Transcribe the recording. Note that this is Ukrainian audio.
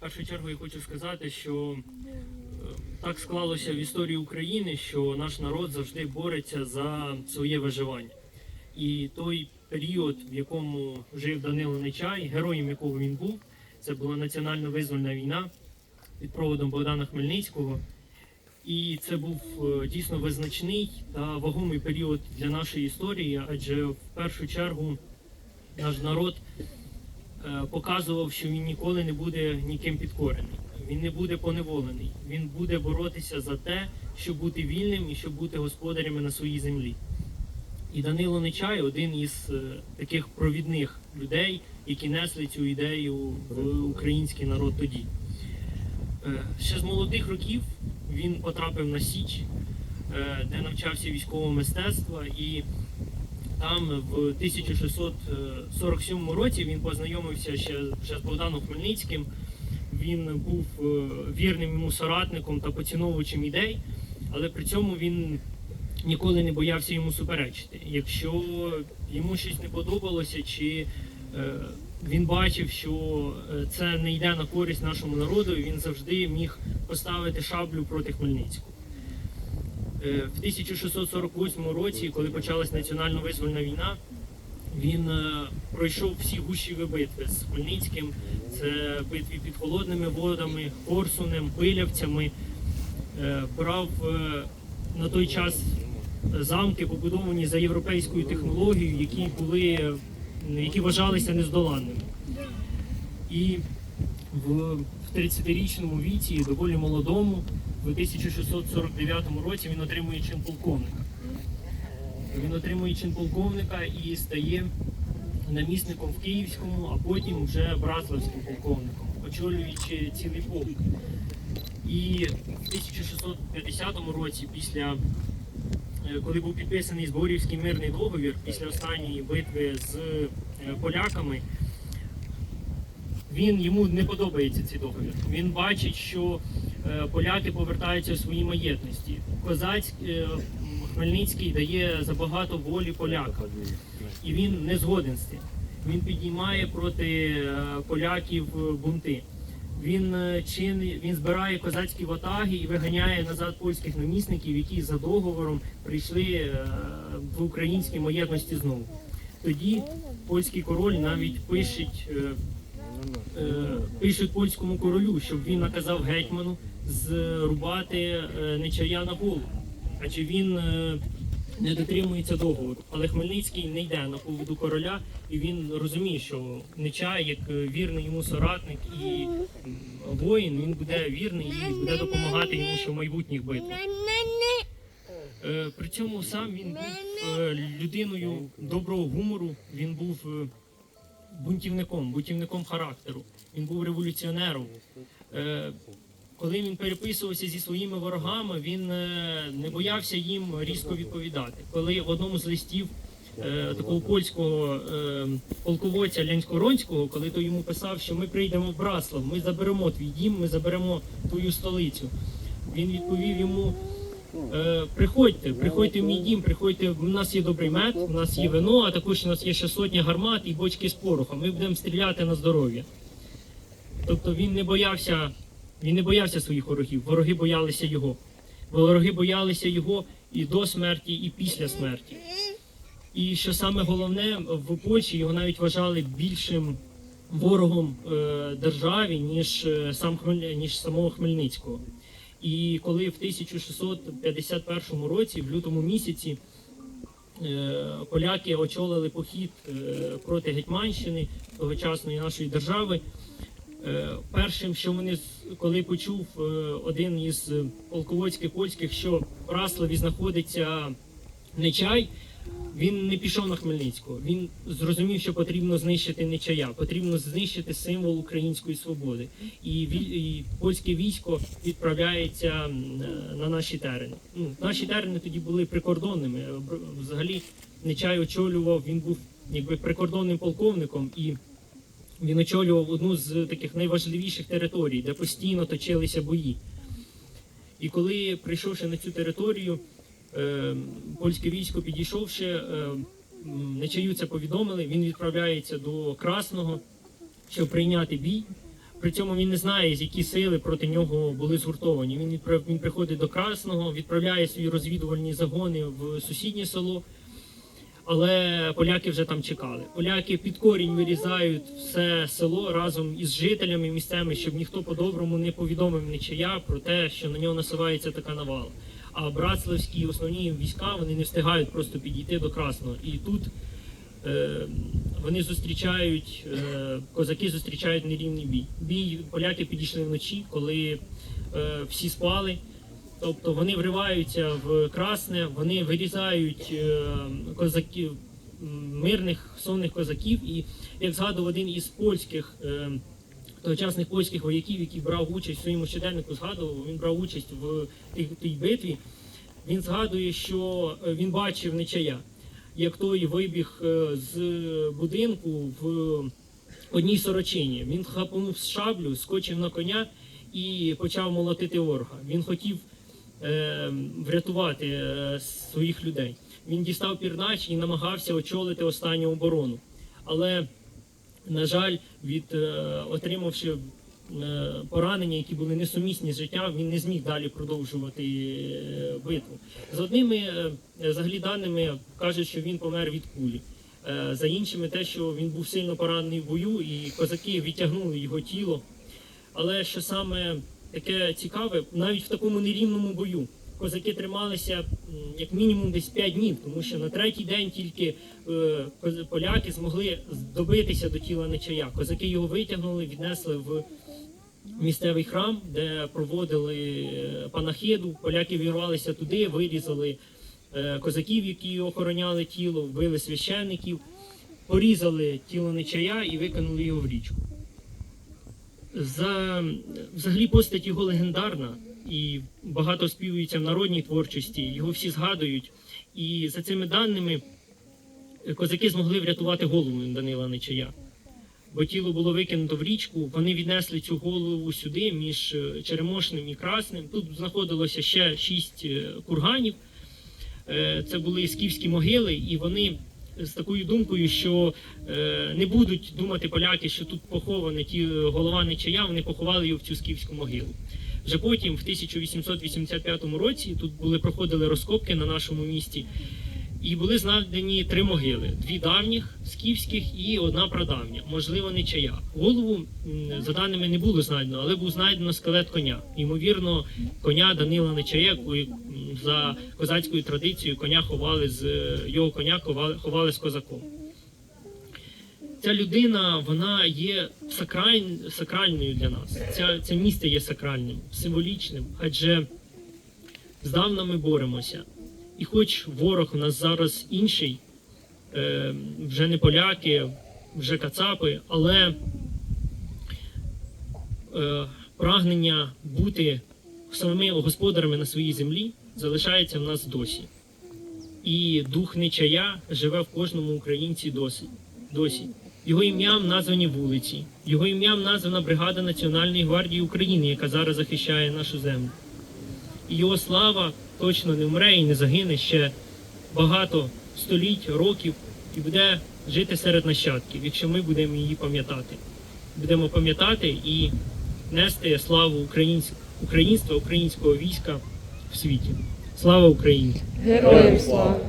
В першу чергу я хочу сказати, що е, так склалося в історії України, що наш народ завжди бореться за своє виживання. І той період, в якому жив Данило Нечай, героєм якого він був, це була національно визвольна війна під проводом Богдана Хмельницького. І це був е, дійсно визначний та вагомий період для нашої історії, адже в першу чергу наш народ показував, що він ніколи не буде ніким підкорений, він не буде поневолений, він буде боротися за те, щоб бути вільним і щоб бути господарями на своїй землі. І Данило Нечай один із е, таких провідних людей, які несли цю ідею в український народ тоді. Е, Ще з молодих років він потрапив на Січ, е, де навчався військового мистецтва, і там в 1647 році він познайомився ще, ще з Богданом Хмельницьким. Він був е, вірним йому соратником та поціновувачем ідей, але при цьому він ніколи не боявся йому суперечити. Якщо йому щось не подобалося, чи е, він бачив, що е, це не йде на користь нашому народу, він завжди міг поставити шаблю проти Хмельницького. Е, В 1648 році, коли почалась національно визвольна війна, він е, пройшов всі гущі битви з Хмельницьким. Це битві під холодними водами, Корсунем, Пилявцями. Е, Брав на той час замки, побудовані за європейською технологією, які були які вважалися нездоланними. І в 30-річному віці, доволі молодому, в 1649 році він отримує чин полковника. Він отримує чин полковника і стає намісником в Київському, а потім вже Браславським полковником, очолюючи цілий полк. І в 1650 році, після е, коли був підписаний Зборівський мирний договір, після останньої битви з е, поляками, він йому не подобається цей договір. Він бачить, що поляки повертаються в свої маєтності. Козаць е, Хмельницький дає забагато волі полякам, і він не згоден з цим. Він піднімає проти е, поляків е, бунти. Він е, чин, він збирає козацькі ватаги і виганяє назад польських намісників, які за договором прийшли е, в українські маєтності знову. Тоді польський король навіть пишеть, е, е, пишуть польському королю, щоб він наказав гетьману зрубати е, нечая на голову. Адже він е, не дотримується договору. Але Хмельницький не йде на поводу короля, і він розуміє, що нечай, як е, вірний йому соратник і воїн, він буде вірний і буде допомагати йому ще в майбутніх битвах. Е, При цьому сам він був е, людиною доброго гумору, він був е, бунтівником, бунтівником характеру, він був революціонером. Е, Коли він переписувався зі своїми ворогами, він е, не боявся їм різко відповідати. Коли в одному з листів е, такого польського полководця Лянсько-Ронського, коли той йому писав, що ми прийдемо в Браслав, ми заберемо твій дім, ми заберемо твою столицю. Він відповів йому. Е, приходьте, приходьте в мій дім, приходьте. У нас є добрий мед, у нас є вино, а також у нас є ще сотня гармат і бочки з порохом. Ми будемо стріляти на здоров'я. Тобто він не боявся, він не боявся своїх ворогів. Вороги боялися його. Вороги боялися його і до смерті, і після смерті. І що саме головне, в Польщі його навіть вважали більшим ворогом е, державі, ніж е, сам ніж самого Хмельницького. І коли в 1651 році, в лютому місяці, е, поляки очолили похід е, проти Гетьманщини тогочасної нашої держави. Е, Першим, що вони коли почув один із полководських польських, що в Браславі знаходиться Нечай, він не пішов на Хмельницького. Він зрозумів, що потрібно знищити Нечая, потрібно знищити символ української свободи. І, і польське військо відправляється на наші терени. Ну, наші терени тоді були прикордонними. Взагалі Нечай очолював, він був якби прикордонним полковником і. Він очолював одну з таких найважливіших територій, де постійно точилися бої. І коли, прийшовши на цю територію, польське військо підійшовши, е, м, повідомили, він відправляється до Красного, щоб прийняти бій. При цьому він не знає, з які сили проти нього були згуртовані. Він він приходить до Красного, відправляє свої розвідувальні загони в сусіднє село. Але поляки вже там чекали. Поляки під корінь вирізають все село разом із жителями місцевими, щоб ніхто по-доброму не повідомив нічия про те, що на нього насувається така навала. А братславські основні війська вони не встигають просто підійти до Красного. І тут е, вони зустрічають, е, козаки зустрічають нерівний бій. Бій поляки підійшли вночі, коли е, всі спали. Тобто вони вриваються в красне, вони вирізають е, козаків, мирних сонних козаків. І як згадував один із польських е, тогочасних польських вояків, який брав участь в своєму щоденнику, згадував, він брав участь в тій, тій битві. Він згадує, що е, він бачив нечая, як той вибіг е, з будинку в одній сорочині. Він хапнув шаблю, скочив на коня і почав молотити ворога. Він хотів е, врятувати е, своїх людей. Він дістав пірнач і намагався очолити останню оборону. Але, на жаль, від е, отримавши е, поранення, які були несумісні з життям, він не зміг далі продовжувати е, битву. За одними взагалі даними кажуть, що він помер від кулі. За іншими, те, що він був сильно поранений в бою, і козаки відтягнули його тіло. Але що саме таке цікаве, навіть в такому нерівному бою козаки трималися як мінімум десь 5 днів, тому що на третій день тільки е, поляки змогли добитися до тіла нечая. Козаки його витягнули, віднесли в місцевий храм, де проводили е, панахиду. Поляки вірвалися туди, вирізали е, козаків, які охороняли тіло, вбили священників, порізали тіло нечая і викинули його в річку. За взагалі постать його легендарна і багато співується в народній творчості. Його всі згадують. І за цими даними е, козаки змогли врятувати голову Данила Нечая. Бо тіло було викинуто в річку. Вони віднесли цю голову сюди між е, Черемошним і Красним. Тут знаходилося ще шість е, курганів. Це були скіфські могили, і вони з такою думкою, що не будуть думати поляки, що тут поховані ті голова нечая, вони поховали його в цю скіфську могилу. Вже потім, в 1885 році, тут були проходили розкопки на нашому місті, і були знайдені три могили: дві давніх скіфських і одна прадавня, можливо, нечая. Голову за даними не було знайдено, але був знайдено скелет коня. Ймовірно, коня Данила Нечая, за козацькою традицією коня ховали з його коня ховали з козаком. Ця людина вона є сакраль, сакральною для нас. Ця, це місце є сакральним, символічним, адже здавна ми боремося. І хоч ворог у нас зараз інший, е, вже не поляки, вже кацапи, але е, прагнення бути самими господарями на своїй землі залишається в нас досі. І дух нечая живе в кожному українці досі. досі. Його ім'ям названі вулиці, його ім'ям названа бригада Національної гвардії України, яка зараз захищає нашу землю. І його слава точно не вмре і не загине ще багато століть, років і буде жити серед нащадків, якщо ми будемо її пам'ятати. Будемо пам'ятати і нести славу українства, українського війська в світі. Слава Україні! Героям слава!